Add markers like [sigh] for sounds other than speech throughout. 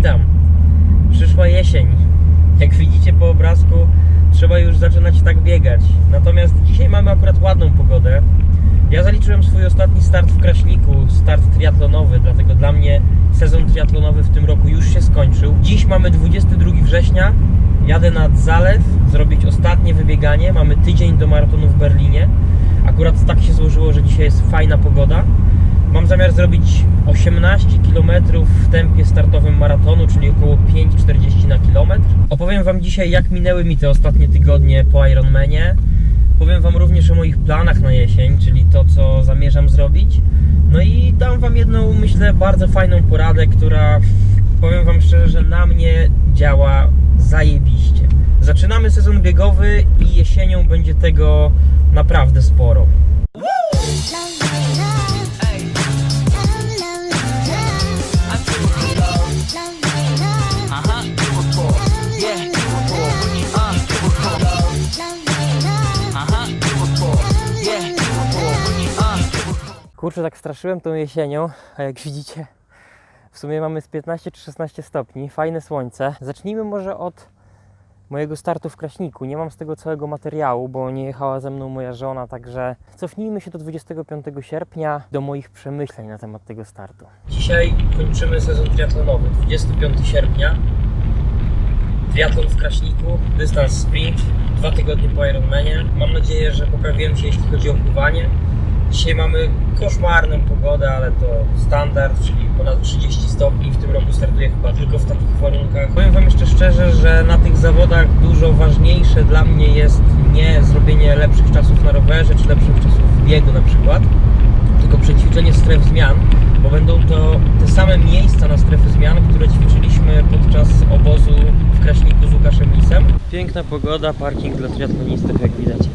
Witam. Przyszła jesień. Jak widzicie po obrazku, trzeba już zaczynać tak biegać. Natomiast dzisiaj mamy akurat ładną pogodę. Ja zaliczyłem swój ostatni start w Kraśniku, start triatlonowy, dlatego dla mnie sezon triatlonowy w tym roku już się skończył. Dziś mamy 22 września, jadę nad Zalew, zrobić ostatnie wybieganie. Mamy tydzień do maratonu w Berlinie. Akurat tak się złożyło, że dzisiaj jest fajna pogoda. Mam zamiar zrobić 18 km w tempie startowym maratonu, czyli około 5,40 na kilometr. Opowiem Wam dzisiaj, jak minęły mi te ostatnie tygodnie po Ironmanie. Powiem Wam również o moich planach na jesień, czyli to, co zamierzam zrobić. No i dam Wam jedną, myślę, bardzo fajną poradę, która, powiem Wam szczerze, że na mnie działa zajebiście. Zaczynamy sezon biegowy i jesienią będzie tego naprawdę sporo. Kurczę, tak straszyłem tą jesienią, a jak widzicie, w sumie mamy z 15 czy 16 stopni, fajne słońce. Zacznijmy może od mojego startu w Kraśniku. Nie mam z tego całego materiału, bo nie jechała ze mną moja żona, także cofnijmy się do 25 sierpnia, do moich przemyśleń na temat tego startu. Dzisiaj kończymy sezon triatlonowy, 25 sierpnia. Triatlon w Kraśniku, dystans sprint, dwa tygodnie po Ironmanie. Mam nadzieję, że poprawiłem się jeśli chodzi o pływanie. Dzisiaj mamy koszmarną pogodę, ale to standard, czyli ponad 30 stopni. W tym roku startuję chyba tylko w takich warunkach. Powiem Wam jeszcze szczerze, że na tych zawodach dużo ważniejsze dla mnie jest nie zrobienie lepszych czasów na rowerze, czy lepszych czasów w biegu na przykład, tylko przećwiczenie stref zmian, bo będą to te same miejsca na strefy zmian, które ćwiczyliśmy podczas obozu w Kraśniku z Łukaszem Lisem. Piękna pogoda, parking dla triatlonistów, jak widać.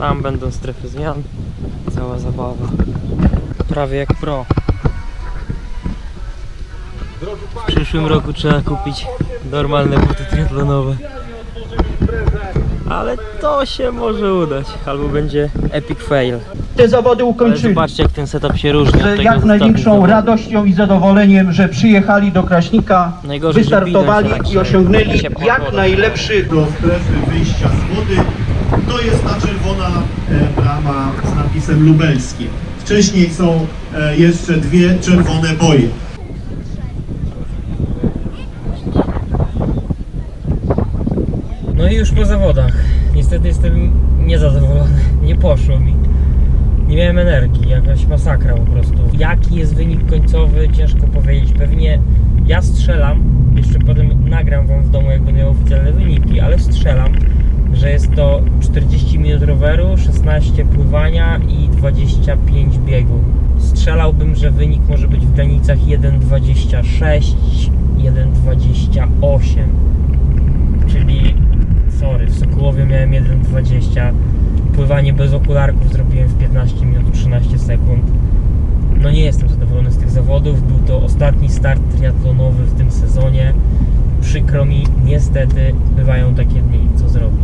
Tam będą strefy zmian, cała zabawa. Prawie jak pro. W przyszłym roku trzeba kupić normalne buty triatlonowe. Ale to się może udać, albo będzie epic fail. te zawody Ale ukończyli. zobaczcie jak ten setup się różni Z jak z największą radością i zadowoleniem, że przyjechali do Kraśnika, Najgorzej, wystartowali widać, że i tak osiągnęli ciepła jak woda. najlepszy do strefy wyjścia z. To jest ta czerwona e, brama z napisem lubelskie. Wcześniej są e, jeszcze dwie czerwone boje. No i już po zawodach. Niestety jestem niezadowolony. Nie poszło mi. Nie miałem energii, jakaś masakra po prostu. Jaki jest wynik końcowy, ciężko powiedzieć. Pewnie ja strzelam, jeszcze potem nagram wam w domu, jak będę miał oficjalne wyniki, ale strzelam, że jest to 40 minut roweru, 16 pływania i 25 biegu. Strzelałbym, że wynik może być w granicach 1,26, 1,28 czyli sorry, w Sokołowie miałem 1,20 pływanie bez okularków zrobiłem w 15 minut 13 sekund. No nie jestem zadowolony z tych zawodów. Był to ostatni start triatlonowy w tym sezonie. Przykro mi, niestety bywają takie dni, co zrobić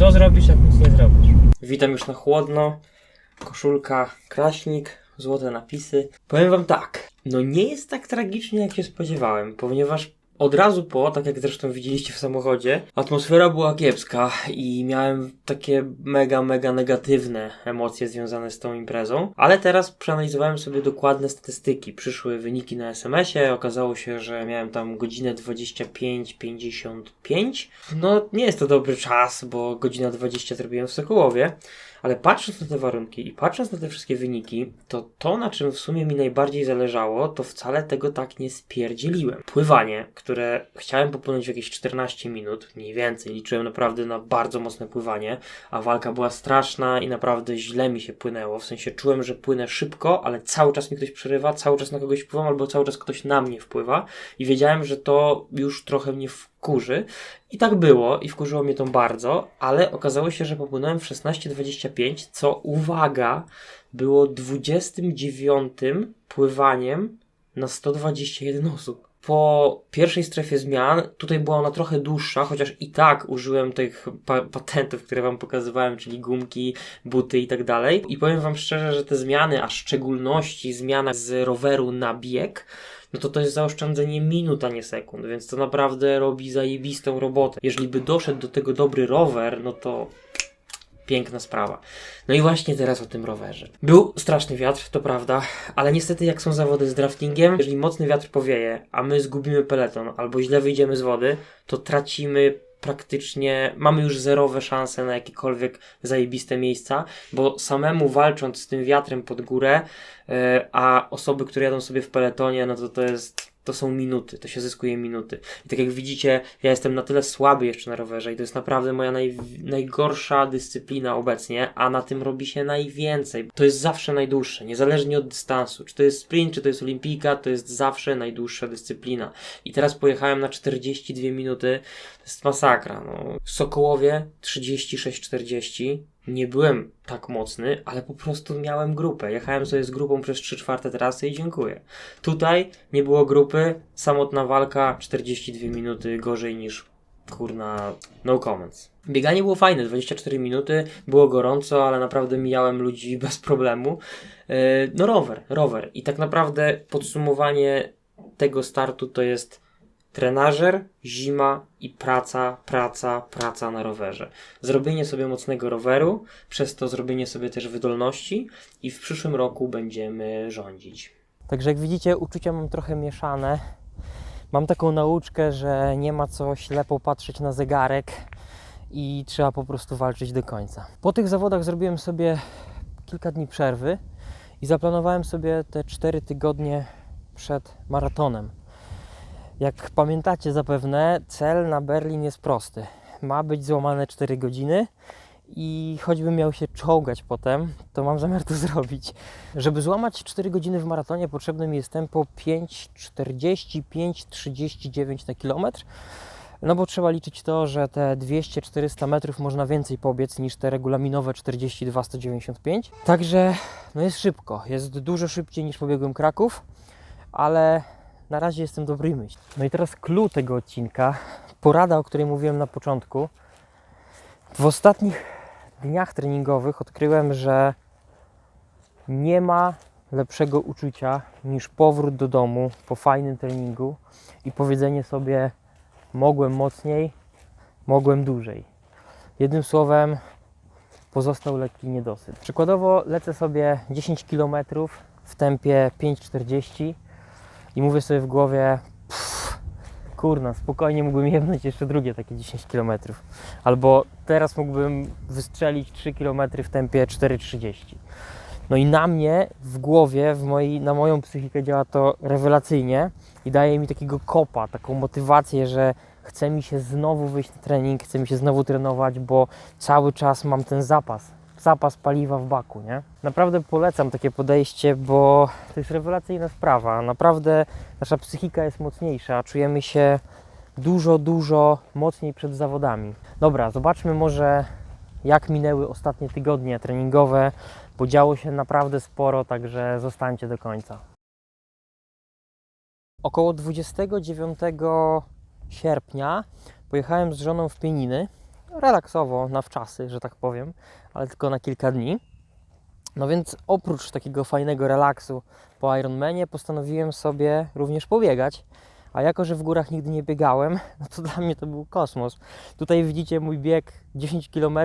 co zrobisz, jak nic nie zrobisz? Witam już na chłodno. Koszulka Kraśnik, złote napisy. Powiem wam tak, no nie jest tak tragicznie jak się spodziewałem, ponieważ od razu po, tak jak zresztą widzieliście w samochodzie, atmosfera była kiepska i miałem takie mega, mega negatywne emocje związane z tą imprezą. Ale teraz przeanalizowałem sobie dokładne statystyki. Przyszły wyniki na SMS-ie, okazało się, że miałem tam godzinę 25-55. No nie jest to dobry czas, bo godzina 20 zrobiłem w Sokołowie. Ale patrząc na te warunki i patrząc na te wszystkie wyniki, to to, na czym w sumie mi najbardziej zależało, to wcale tego tak nie spierdzieliłem. Pływanie, które chciałem popłynąć w jakieś 14 minut, mniej więcej, liczyłem naprawdę na bardzo mocne pływanie, a walka była straszna i naprawdę źle mi się płynęło. W sensie czułem, że płynę szybko, ale cały czas mi ktoś przerywa, cały czas na kogoś wpływam, albo cały czas ktoś na mnie wpływa i wiedziałem, że to już trochę mnie wkurzy. I tak było i wkurzyło mnie to bardzo, ale okazało się, że popłynąłem w 16.25, co uwaga, było 29 pływaniem na 121 osób. po pierwszej strefie zmian, tutaj była ona trochę dłuższa, chociaż i tak użyłem tych pa patentów, które Wam pokazywałem, czyli gumki, buty i tak dalej. I powiem Wam szczerze, że te zmiany, a w szczególności zmiana z roweru na bieg, no to to jest zaoszczędzenie minut, a nie sekund, więc to naprawdę robi zajebistą robotę. Jeżeli by doszedł do tego dobry rower, no to piękna sprawa. No i właśnie teraz o tym rowerze. Był straszny wiatr, to prawda, ale niestety jak są zawody z draftingiem, jeżeli mocny wiatr powieje, a my zgubimy peleton albo źle wyjdziemy z wody, to tracimy praktycznie, mamy już zerowe szanse na jakiekolwiek zajebiste miejsca, bo samemu walcząc z tym wiatrem pod górę, e, a osoby, które jadą sobie w peletonie, no to to jest to są minuty, to się zyskuje minuty. I tak jak widzicie, ja jestem na tyle słaby jeszcze na rowerze i to jest naprawdę moja naj, najgorsza dyscyplina obecnie, a na tym robi się najwięcej. To jest zawsze najdłuższe, niezależnie od dystansu. Czy to jest sprint, czy to jest olimpijka, to jest zawsze najdłuższa dyscyplina. I teraz pojechałem na 42 minuty, to jest masakra. No. Sokołowie 36-40. Nie byłem tak mocny, ale po prostu miałem grupę. Jechałem sobie z grupą przez 3 czwarte trasy i dziękuję. Tutaj nie było grupy, samotna walka, 42 minuty gorzej niż kurna, no comments. Bieganie było fajne, 24 minuty, było gorąco, ale naprawdę mijałem ludzi [laughs] bez problemu. Yy, No rower, rower. I tak naprawdę podsumowanie tego startu to jest trenażer, zima i praca, praca, praca na rowerze. Zrobienie sobie mocnego roweru, przez to zrobienie sobie też wydolności i w przyszłym roku będziemy rządzić. Także jak widzicie, uczucia mam trochę mieszane. Mam taką nauczkę, że nie ma co ślepo patrzeć na zegarek i trzeba po prostu walczyć do końca. Po tych zawodach zrobiłem sobie kilka dni przerwy i zaplanowałem sobie te 4 tygodnie przed maratonem. Jak pamiętacie zapewne, cel na Berlin jest prosty. Ma być złamane 4 godziny i choćbym miał się czołgać potem, to mam zamiar to [laughs] zrobić. Żeby złamać 4 godziny w maratonie potrzebne mi jest tempo 5,45-39 na kilometr. No bo trzeba liczyć to, że te 200-400 metrów można więcej pobiec niż te regulaminowe 42-195. Także no jest szybko, jest dużo szybciej niż pobiegłem Kraków, ale na razie jestem dobrej myśli. No i teraz clue tego odcinka, porada, o której mówiłem na początku. W ostatnich dniach treningowych odkryłem, że nie ma lepszego uczucia niż powrót do domu po fajnym treningu i powiedzenie sobie mogłem mocniej, mogłem dłużej. Jednym słowem pozostał lekki niedosyt. Przykładowo lecę sobie 10 km w tempie 5,40 i mówię sobie w głowie, "Pff, kurna, spokojnie mógłbym jebnąć jeszcze drugie takie 10 km. Albo teraz mógłbym wystrzelić 3 km w tempie 4,30. No i na mnie w głowie, w mojej, na moją psychikę działa to rewelacyjnie i daje mi takiego kopa, taką motywację, że chce mi się znowu wyjść na trening, chce mi się znowu trenować, bo cały czas mam ten zapas, zapas paliwa w baku, nie? Naprawdę polecam takie podejście, bo to jest rewelacyjna sprawa. Naprawdę nasza psychika jest mocniejsza, czujemy się dużo, dużo mocniej przed zawodami. Dobra, zobaczmy może jak minęły ostatnie tygodnie treningowe, bo działo się naprawdę sporo, także zostańcie do końca. Około 29 sierpnia pojechałem z żoną w Pieniny, relaksowo, na wczasy, że tak powiem, ale tylko na kilka dni. No więc oprócz takiego fajnego relaksu po Ironmanie postanowiłem sobie również pobiegać. A jako, że w górach nigdy nie biegałem, [laughs] no to dla mnie to był kosmos. Tutaj widzicie mój bieg 10 km,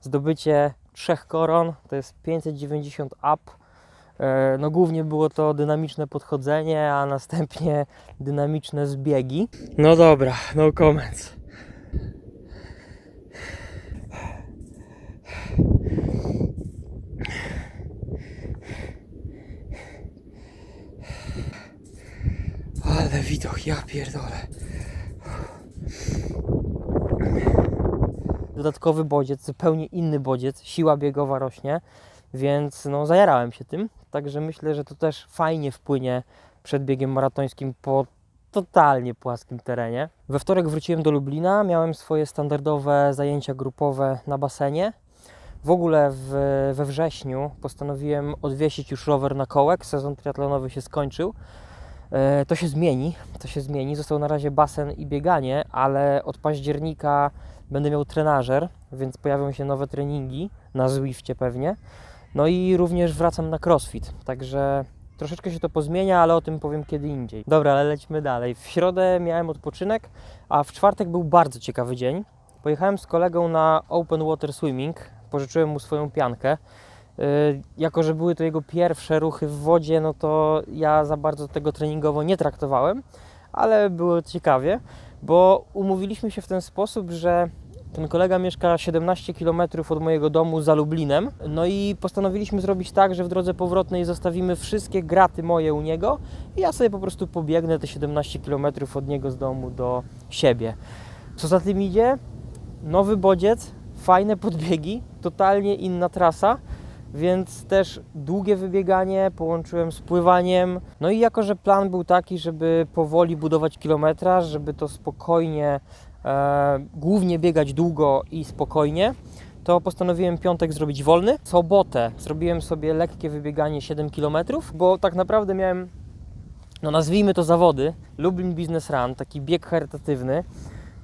zdobycie trzech koron, to jest 590 up. E, No głównie było to dynamiczne podchodzenie, a następnie dynamiczne zbiegi. No dobra, no comments. Ale widok, ja pierdolę. Dodatkowy bodziec, zupełnie inny bodziec, siła biegowa rośnie, więc no zajarałem się tym. Także myślę, że to też fajnie wpłynie przed biegiem maratońskim po totalnie płaskim terenie. We wtorek wróciłem do Lublina, miałem swoje standardowe zajęcia grupowe na basenie. W ogóle w, we wrześniu postanowiłem odwiesić już rower na kołek, sezon triatlonowy się skończył. E, To się zmieni, to się zmieni. Został na razie basen i bieganie, ale od października będę miał trenażer, więc pojawią się nowe treningi na Zwifcie pewnie. No i również wracam na crossfit, także troszeczkę się to pozmienia, ale o tym powiem kiedy indziej. Dobra, ale lećmy dalej. W środę miałem odpoczynek, a w czwartek był bardzo ciekawy dzień. Pojechałem z kolegą na open water swimming, pożyczyłem mu swoją piankę. Yy, jako, że były to jego pierwsze ruchy w wodzie, no to ja za bardzo tego treningowo nie traktowałem, ale było ciekawie, bo umówiliśmy się w ten sposób, że ten kolega mieszka 17 km od mojego domu za Lublinem. No i postanowiliśmy zrobić tak, że w drodze powrotnej zostawimy wszystkie graty moje u niego i ja sobie po prostu pobiegnę te 17 km od niego z domu do siebie. Co za tym idzie? Nowy bodziec, fajne podbiegi, totalnie inna trasa. Więc też długie wybieganie połączyłem z pływaniem. No i jako, że plan był taki, żeby powoli budować kilometraż, żeby to spokojnie e, głównie biegać długo i spokojnie, to postanowiłem piątek zrobić wolny. Sobotę zrobiłem sobie lekkie wybieganie 7 km, bo tak naprawdę miałem, no nazwijmy to zawody, Lublin Business Run, taki bieg charytatywny.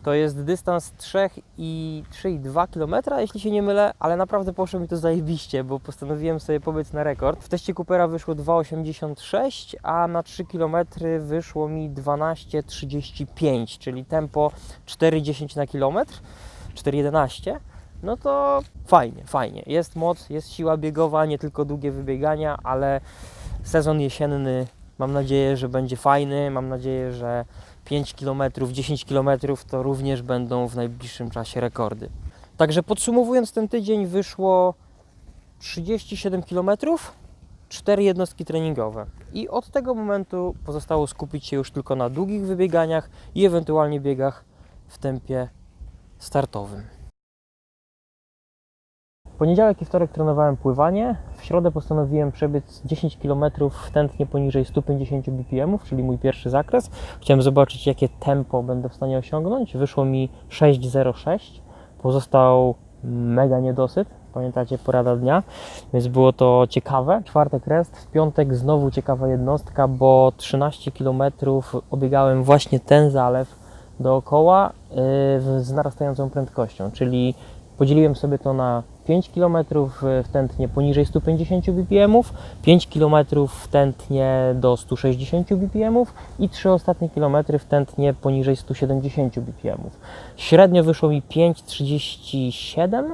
To jest dystans 3 i 3,2 km, jeśli się nie mylę, ale naprawdę poszło mi to zajebiście, bo postanowiłem sobie pobiec na rekord. W teście Coopera wyszło 2,86, a na 3 km wyszło mi 12,35, czyli tempo 4,10 na kilometr, 4,11. No to fajnie, fajnie. Jest moc, jest siła biegowa, nie tylko długie wybiegania, ale sezon jesienny mam nadzieję, że będzie fajny. Mam nadzieję, że 5 km, 10 km to również będą w najbliższym czasie rekordy. Także podsumowując ten tydzień wyszło 37 km, 4 jednostki treningowe. I od tego momentu pozostało skupić się już tylko na długich wybieganiach i ewentualnie biegach w tempie startowym. Poniedziałek i wtorek trenowałem pływanie. W środę postanowiłem przebiec 10 km tętnie poniżej 150 bpm, czyli mój pierwszy zakres. Chciałem zobaczyć, jakie tempo będę w stanie osiągnąć. Wyszło mi 6,06. Pozostał mega niedosyt. Pamiętacie, porada dnia, więc było to ciekawe. Czwartek rest, w piątek znowu ciekawa jednostka, bo 13 km obiegałem właśnie ten zalew dookoła yy, z narastającą prędkością, czyli podzieliłem sobie to na 5 km w tętnie poniżej 150 bpm, 5 km w tętnie do 160 bpm i 3 ostatnie kilometry w tętnie poniżej 170 bpm. Średnio wyszło mi 5,37,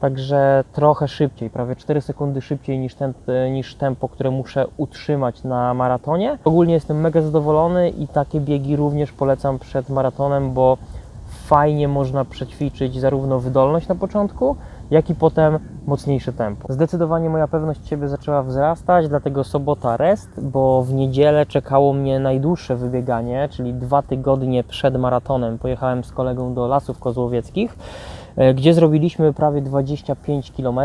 także trochę szybciej, prawie 4 sekundy szybciej niż, ten, niż tempo, które muszę utrzymać na maratonie. Ogólnie jestem mega zadowolony i takie biegi również polecam przed maratonem, bo fajnie można przećwiczyć zarówno wydolność na początku, jak i potem mocniejsze tempo. Zdecydowanie moja pewność siebie zaczęła wzrastać, dlatego sobota rest, bo w niedzielę czekało mnie najdłuższe wybieganie, czyli dwa tygodnie przed maratonem. Pojechałem z kolegą do Lasów Kozłowieckich, e, gdzie zrobiliśmy prawie 25 km.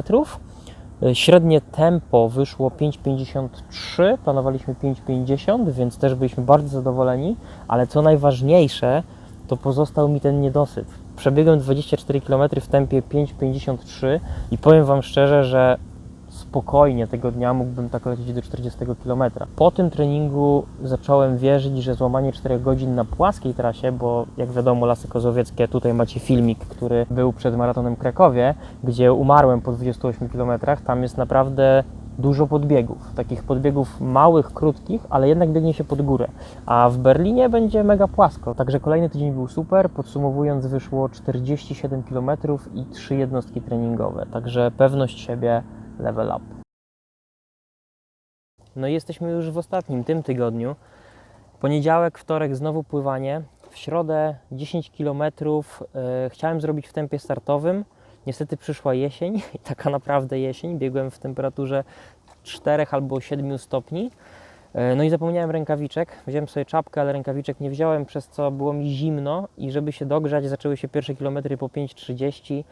E, Średnie tempo wyszło 5,53, planowaliśmy 5,50, więc też byliśmy bardzo zadowoleni, ale co najważniejsze, to pozostał mi ten niedosyt. Przebiegłem 24 km w tempie 5,53 i powiem Wam szczerze, że spokojnie tego dnia mógłbym tak lecieć do 40 km. Po tym treningu zacząłem wierzyć, że złamanie 4 godzin na płaskiej trasie, bo jak wiadomo Lasy Kozowieckie, tutaj macie filmik, który był przed maratonem Krakowie, gdzie umarłem po 28 km, tam jest naprawdę dużo podbiegów. Takich podbiegów małych, krótkich, ale jednak biegnie się pod górę. A w Berlinie będzie mega płasko. Także kolejny tydzień był super. Podsumowując, wyszło 47 km i 3 jednostki treningowe. Także pewność siebie level up. No i jesteśmy już w ostatnim tym tygodniu. Poniedziałek, wtorek znowu pływanie. W środę 10 km chciałem zrobić w tempie startowym. Niestety przyszła jesień [laughs] i taka naprawdę jesień. Biegłem w temperaturze 4 albo 7 stopni. E, No i zapomniałem rękawiczek. Wziąłem sobie czapkę, ale rękawiczek nie wziąłem, przez co było mi zimno i żeby się dogrzać, zaczęły się pierwsze kilometry po 5.30.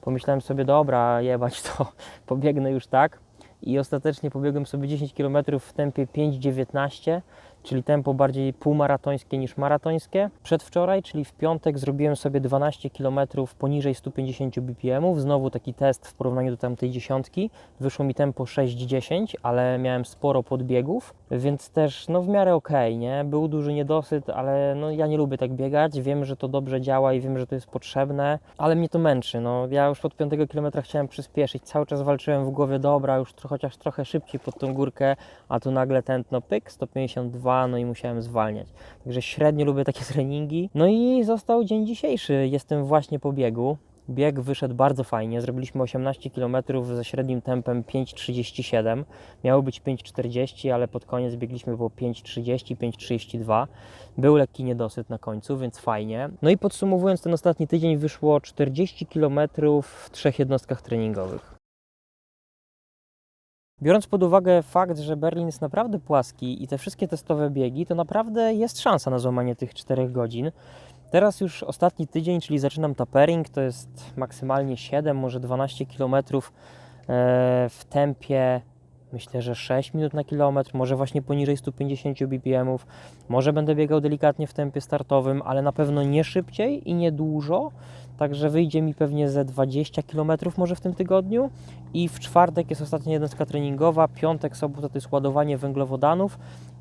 Pomyślałem sobie, dobra, jebać to, [laughs] pobiegnę już tak. I ostatecznie pobiegłem sobie 10 km w tempie 5.19 czyli tempo bardziej półmaratońskie niż maratońskie. Przedwczoraj, czyli w piątek, zrobiłem sobie 12 km poniżej 150 BPM. Znowu taki test w porównaniu do tamtej dziesiątki. Wyszło mi tempo 6-10, ale miałem sporo podbiegów, więc też no w miarę okej, nie? Był duży niedosyt, ale no ja nie lubię tak biegać. Wiem, że to dobrze działa i wiem, że to jest potrzebne, ale mnie to męczy. No, ja już od 5 km chciałem przyspieszyć. Cały czas walczyłem w głowie, dobra, już chociaż trochę szybciej pod tą górkę, a tu nagle tętno pyk, 152, no i musiałem zwalniać. Także średnio lubię takie [laughs] treningi. No i został dzień dzisiejszy. Jestem właśnie po biegu. Bieg wyszedł bardzo fajnie. Zrobiliśmy 18 km ze średnim tempem 5,37. Miało być 5,40, ale pod koniec biegliśmy było 5,30, 5,32. Był lekki niedosyt na końcu, więc fajnie. No i podsumowując ten ostatni tydzień, wyszło 40 km w trzech jednostkach treningowych. Biorąc pod uwagę fakt, że Berlin jest naprawdę płaski i te wszystkie testowe biegi, to naprawdę jest szansa na złamanie tych 4 godzin. Teraz już ostatni tydzień, czyli zaczynam tapering, to jest maksymalnie 7, może 12 km w tempie myślę, że 6 minut na kilometr, może właśnie poniżej 150 BPM. Może będę biegał delikatnie w tempie startowym, ale na pewno nie szybciej i nie dużo. Także wyjdzie mi pewnie ze 20 km może w tym tygodniu. I w czwartek jest ostatnia jednostka treningowa, piątek, sobota to jest ładowanie węglowodanów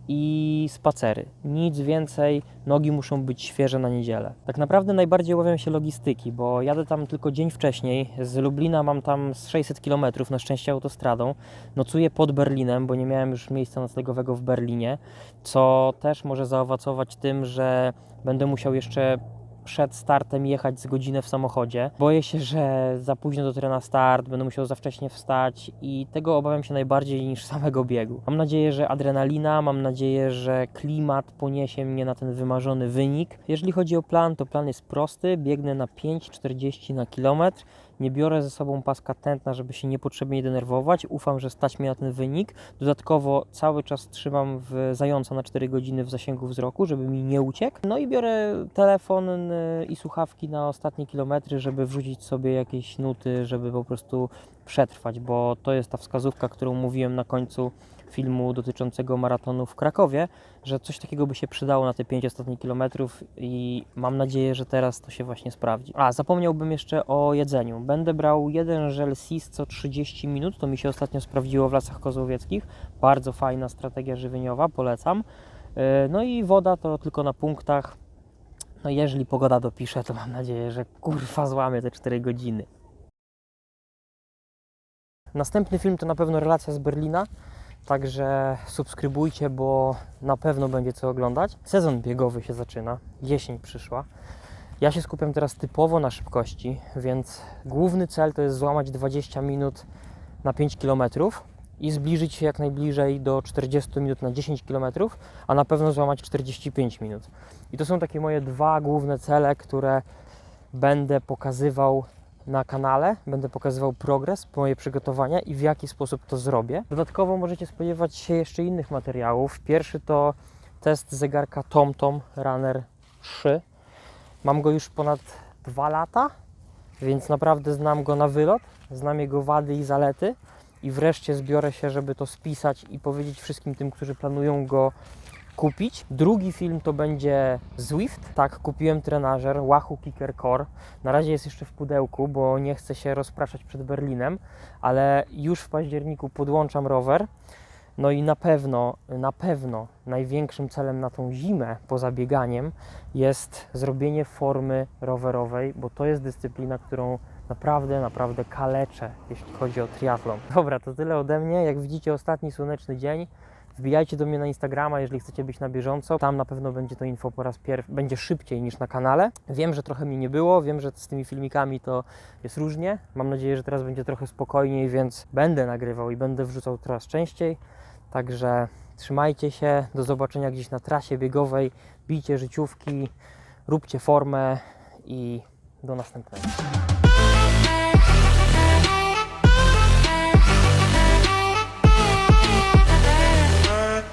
i spacery. Nic więcej, nogi muszą być świeże na niedzielę. Tak naprawdę najbardziej obawiam się logistyki, bo jadę tam tylko dzień wcześniej. Z Lublina mam tam z 600 km, na szczęście autostradą. Nocuję pod Berlinem, bo nie miałem już miejsca noclegowego w Berlinie, co też może zaowocować tym, że będę musiał jeszcze przed startem jechać z godzinę w samochodzie. Boję się, że za późno dotrę na start, będę musiał za wcześnie wstać i tego obawiam się najbardziej niż [laughs] samego biegu. Mam nadzieję, że adrenalina, mam nadzieję, że klimat poniesie mnie na ten wymarzony wynik. Jeżeli chodzi o plan, to plan jest prosty. Biegnę na 5,40 na kilometr. Nie biorę ze sobą paska tętna, żeby się niepotrzebnie denerwować. Ufam, że stać mnie na ten wynik. Dodatkowo cały czas trzymam w zająca na 4 godziny w zasięgu wzroku, żeby mi nie uciekł. No i biorę telefon i słuchawki na ostatnie kilometry, żeby wrzucić sobie jakieś nuty, żeby po prostu przetrwać, bo to jest ta wskazówka, którą mówiłem na końcu filmu dotyczącego maratonu w Krakowie, że coś takiego by się przydało na te 5 ostatnich kilometrów i mam nadzieję, że teraz to się właśnie sprawdzi. A, zapomniałbym jeszcze o jedzeniu. Będę brał jeden żel SIS co 30 minut, to mi się ostatnio sprawdziło w Lasach Kozłowieckich. Bardzo fajna strategia żywieniowa, polecam. Yy, No i woda to tylko na punktach. No jeżeli pogoda dopisze, to mam nadzieję, że kurwa złamie te 4 godziny. Następny film to na pewno relacja z Berlina. Także subskrybujcie, bo na pewno będzie co oglądać. Sezon biegowy się zaczyna, jesień przyszła. Ja się skupiam teraz typowo na szybkości, więc główny cel to jest złamać 20 minut na 5 km i zbliżyć się jak najbliżej do 40 minut na 10 km, a na pewno złamać 45 minut. I to są takie moje dwa główne cele, które będę pokazywał na kanale. Będę pokazywał progres, moje przygotowania i w jaki sposób to zrobię. Dodatkowo możecie spodziewać się jeszcze innych materiałów. Pierwszy to test zegarka TomTom Runner 3. Mam go już ponad dwa lata, więc naprawdę znam go na wylot. Znam jego wady i zalety. I wreszcie zbiorę się, żeby to spisać i powiedzieć wszystkim tym, którzy planują go kupić. Drugi film to będzie Zwift. Tak, kupiłem trenażer Wahoo Kicker Core. Na razie jest jeszcze w pudełku, bo nie chcę się rozpraszać przed Berlinem, ale już w październiku podłączam rower. No i na pewno, na pewno największym celem na tą zimę poza bieganiem jest zrobienie formy rowerowej, bo to jest dyscyplina, którą naprawdę, naprawdę kaleczę, jeśli chodzi o triatlon. Dobra, to tyle ode mnie. Jak widzicie, ostatni słoneczny dzień. Wbijajcie do mnie na Instagrama, jeżeli chcecie być na bieżąco. Tam na pewno będzie to info po raz pierwszy, będzie szybciej niż na kanale. Wiem, że trochę mnie nie było, wiem, że z tymi filmikami to jest różnie. Mam nadzieję, że teraz będzie trochę spokojniej, więc będę nagrywał i będę wrzucał coraz częściej. Także trzymajcie się, do zobaczenia gdzieś na trasie biegowej. Bijcie życiówki, róbcie formę i do następnego.